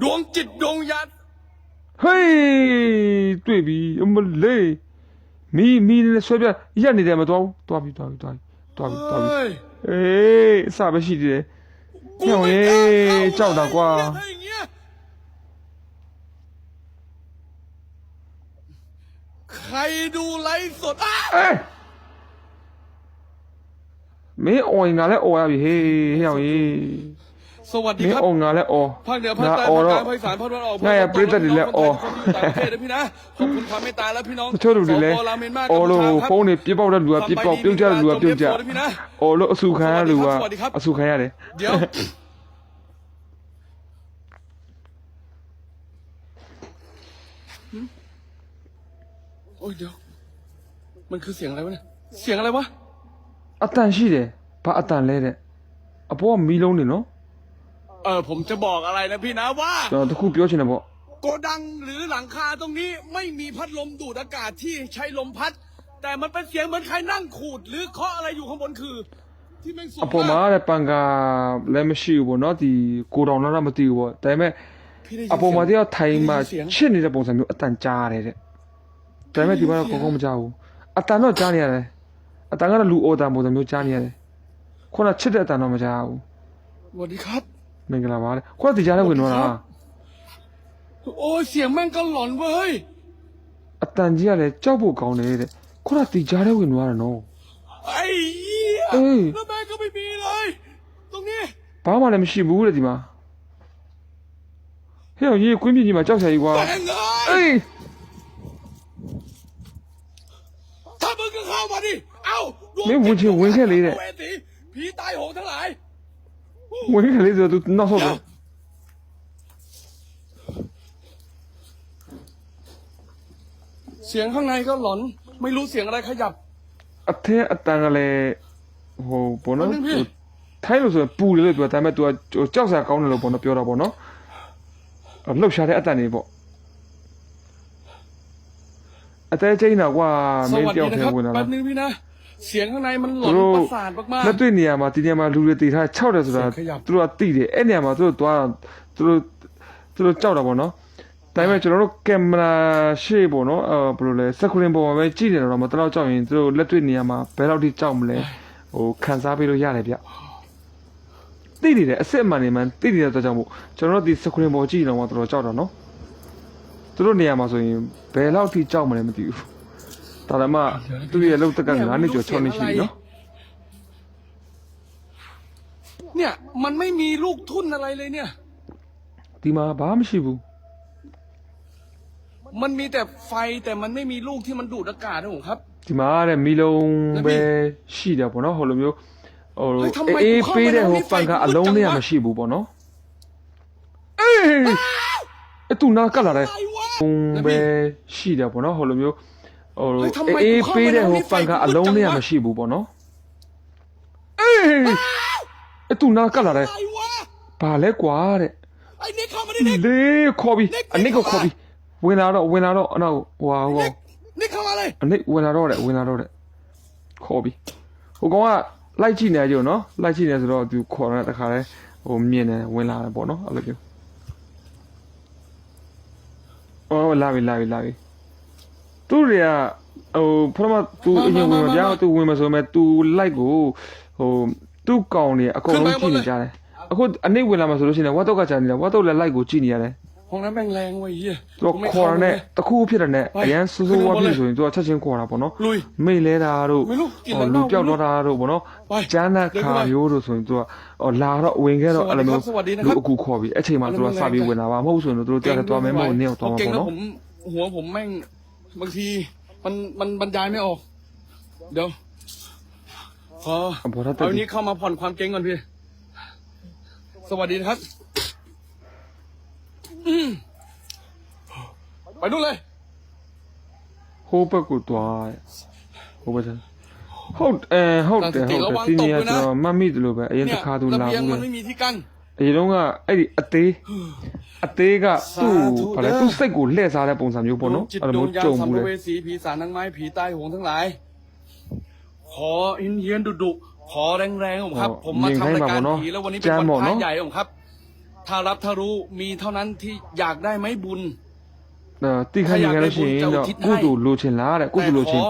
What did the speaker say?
ดวงจิตดวงญาณ ဟေးတွေ့ပြီအမလေးမီမီနဲ့ဆွဲပြရက်နေတယ်မတော်ဘူးတွားပြီတွားပြီတွားပြီတွားပြီတွားပြီ เฮ้ย အေးအစပဲရှိသေးတယ်ညောင်ရေကြောက်တာကွာ ถ้าอย่างเงี้ยใครดูไลฟ์สดอ้า အေးမင်းអော်ရင်ငါလည်းអော်ရပြီဟေးဟေးအောင်ရေ สวัส မ ดี င်း ครับ អော်ငါလည်းអော် ภาคเหนือภาคใต้ ออ ภาคก တော့ ลางภาคอีสานภาคตะวันออก ง่ายอะ ภาคตะวัน ปริศนาดีแล้ว อ ออ ต่างประเทศนะพี่นะขอบคุณความเมตตาและพี่น้อง တချို့လူတွေလည်း สปลาวเมียนมา အော်လို့ กัมพูชาครับ ဖုန်းတွေပြစ်ပေါက်တဲ့လူကပြစ်ပေါက်ပြုတ်ကြတဲ့လူကပြုတ်ကြအော်လို့အဆူခံရတဲ့လူက สวัสดีครับ အဆူခံရတယ် เดี๋ยว โอ้ยเดี๋ยว มันคือเสียงอะไรวะเนี่ย เสียงอะไรวะ အတန်ရှိတယ်ဘာအတန်လဲတဲ့အပေါ်ကမီးလုံးနေနော် เออผมจะบอกอะไรนะพี่นะว่าเออทุกคู่เปีย 자, 듣고 뼈시네 뭐. โกดังหรือหลังคาตรงนี้ไม่มีพัดลมดูดอากาศที่ใช้ลมพัด แต่มันเป็นเสียงเหมือนใครนั่งขูด หรือเคาะอะไรอยู่ข้างบนคือ ที่แม่งสูง 아빠 มาแล้วไมา 말해 빵가 레미시 뭐 너디 고랑나라 뭐 뛰고 뭐. 다มาที่เออได้ยินเสียงล빠แต่แม่ที่ว่าก็คงไม่จ้าอัตานเนี่ยง 친이라 봉사 묘 어떤 짜 래. 다음에 디바라고ะ뭐자 고. 아딴 너 짜 냐. 아딴 가루 오다 뭐묘เ 냐. 코나 치대 아딴 너뭐 자 고. สวัสดีครับ မင်္ဂလာပါတဲ့ခုနဒီကြားထဲဝင်သွားတာ โอ้ยเสียงแม่งก็หลอนเว้ย အတန်ကြီးကလည်းကြောက်ဖို့ကောင်းတယ်တဲ့ခုနဒီကြားထဲဝင်သွားတာနော် ไอ้เหี้ย เอ้ย แล้วแม่งก็ไม่มีเลย ตรงนี้ ဘာမှလည်းမရှိဘူးတဲ့ဒီမှာဟဲ့ရေကွင်းပြင်းကြီးမှာကြောက်စရာကြီးကွာ แม่งเอ้ အေး ยถ้ามึงก็เข้ามาดิเอ้าดวง မင်းဝင်ချင်ဝင်ခဲ့လေတဲ့ เวสีผีตายโหงทั้งหลาย ဝင်ခလေးဆိုတော့ तू နောက်ဆော့တယ် เสียงข้างในก็หลอน ไม่รู้เสียงอะไรขยับ အထဲအတန်ကလည်းဟိုဘောနော် ဟုတ်တယ်ပြီ ထိုင်းလို့ဆိုရင်ပူတယ်လို့ပြောဒါပေမဲ့ तू ကကြောက်စရာကောင်းတယ်လို့ဘောနော်ပြောတာပေါ့နော်အလှုပ်ရှားတဲ့အတန်တွေပေါ့အတဲချင်းတော့ကွာ ส မင်း วัส တ ดี ယောက် นะ ထဲ ครับ ဝင်လာ แป๊ တာ บนึงพี่นะ เสียงข้างในมันหลอ သူ น တို့ ประสาทมาก လက်တွေ့နေရာမှာဒီနေရာမှာလူတွေတည်ထား6တယ်ဆိုတာ စိတ်ခရပ် သူတို့ကသိတယ်အဲ့နေရာမှာသူတို့သွားသူတို့သူတို့ကြောက်တာပေါ့နော်ဒါပေမဲ့ကျွန်တော်တို့ကင်မရာရှေ့ပေါ့နော်အဲဘယ်လိုလဲစကရင်ပေါ်မှာပဲကြည့်နေတော့မတလောက်ကြောက်ရင်သူတို့လက်တွေ့နေရာမှာဘယ်လောက်ထိကြောက်မလဲဟိုခံစားပေးလို့ရတယ်ဗျသိနေတယ်အစ်စ်အမှန်နေမှန်သိနေတဲ့အတွက်ကြောင့်မို့ကျွန်တော်တို့ဒီစကရင်ပေါ်ကြည့်နေတော့တော်တော်ကြောက်တာနော်သူတို့နေရာမှာဆိုရင်ဘယ်လောက်ထိကြောက်မလဲမသိဘူး ဒါပေမဲ့သူ့ရဲ့အလုပ်တက်က9နှစ်ကျော်6နှစ်ရှိပြီနော် ๆเนี่ย มันไม่มีลูกทุ่นอะไรเลยเนี่ย ဒီမှာဘာမှမရှိဘူး มันมีแต่ไฟแต่มันไม่มีลูกที่มันดูดอากาศนะผมครับ ဒီမှာတဲ့မီလုံး လက် ပဲ ပြီး ရှိတယ်ပေါ့နော်ဟိုလိုမျိုးဟို ဟဲ့ လို ทำไม အေး กูเข้า ပေးတဲ့ มา ဟို แล้ว ပန်ကအ นี่ไฟกู လုံးနဲ့ จังวะ မရှိဘူးပေါ့နော်အေးအတူနာကလာတယ် อะไรวะ ဘုံ လက် ပဲ ပြီး ရှိတယ်ပေါ့နော်ဟိုလိုမျိုး ဟိုအေးပေးတဲ့ဟိုပန်ကအလုံးနဲ့မရှိဘူးပေါ့နော်အေးအတူနာကလာတယ်ဘာလဲကွာတဲ့လေခေါ်ပြီးအနိကခေါ်ပြီးဝင်လာတော့ဝင်လာတော့အနောက်ဟိုဟာဟိုနိကမလေးအနိဝင်လာတော့တဲ့ဝင်လာတော့တဲ့ခေါ်ပြီးဟိုကောင်ကလိုက်ကြည့်နေကြုံနော်လိုက်ကြည့်နေဆိုတော့သူခေါ်တဲ့တခါလဲဟိုမြင်တယ်ဝင်လာတယ်ပေါ့နော်အဲ့လိုမျိုးအော်လာပြီလာပြီလာပြီ သူတွေကဟိုပထမသူအရင်ဝင်မပြောင်းသူဝင်မဆိုမဲ့သူလိုက်ကိုဟိုသူ့ကောင်တွေအကုန်လုံးကြည့်နေကြတယ်အခုအနိဝင်လာမှာဆိုလို့ရှိရင်ဝတ်တော့ကကြာနေတယ်ဝတ်တော့လည်းလိုက်ကိုကြည့်နေရတယ် ห้องน้ำแม่งแรงเว้ยเฮีย သူကခေါ်ရတဲ့တခုဖြစ်တဲ့နဲ့အရန်ဆူဆူဝါပြီဆိုရင်သူကချက်ချင်းခေါ်တာပေါ့နော် ลุย မိတ်လဲတာတို့ မင်းတို့ကြည် ဟို လက် လူ တော့ ပြောက်တော့တာတို့ဗောနော် ဝိုင်း ကျန်းတဲ့ခါမျိုးတို့ဆိုရင်သူကဟိုလာတော့ဝင်ခဲ့တော့ စဝ အဲ့ စဒီ လို ครับ မျိုး สวัสดีนะครับ လူအခုခေါ်ပြီးအဲ့ချိန်မှာသူကစပြီးဝင်လာပါမဟုတ်ဆိုရင်တို့တရားတော်မဲမဟုတ်နင်းအောင်တော်မှာ เก่ง ပေါ့ แล้ว နော် ผม หัวผมแม่ง บางที มันมันบรรยายไม่ออก เดี๋ยวขอ ဘောရတ เอา က် นี้เข้ามาผ่อนความเก่งก่อนพี่ สวัสดีนะครับอืมไปนู่นเลย ဟိုဘက်ကိုတွားဟိုဘက်ကျဟုတ်အဲဟုတ်တယ်ဟုတ်တယ်ဒီနေရာကျွန်တော်မတ်မိတယ်လို့ပဲအရင် เนี่ တစ် ย ခါသူ ระ လာ เบียง ဘူး มันไม่มีที่กั้น အရင်တော့ကအဲ့ဒီအသေး အသေးကသူ့ စာธุ ဘာလဲ เด้อ သူ့စိတ်ကိုလှည့်စားတဲ့ပုံစံမျိုးပေါ့နော် จิต အဲ့ ด လို วง မျိုး ยาน ကြုံ สัม ဘူး ภ လေ เวสีผีสารนางไม้ผีใต้โหงทั้งหลาย ขออินเยียนดุดุๆขอแรงๆผมครับ ผมมาทำรายการผีแล้ววันนี้เป็นวันพระใหญ่ผมครับ ถ้ารับถ้ารู้มีเท่านั้นที่อยากได้ไหมบุญ အဲတိခတ်နေကြလို့ရှိရင်တော့ကုသိုလ်လိုချင်လားတဲ့ကုသိုလ်လိုချင်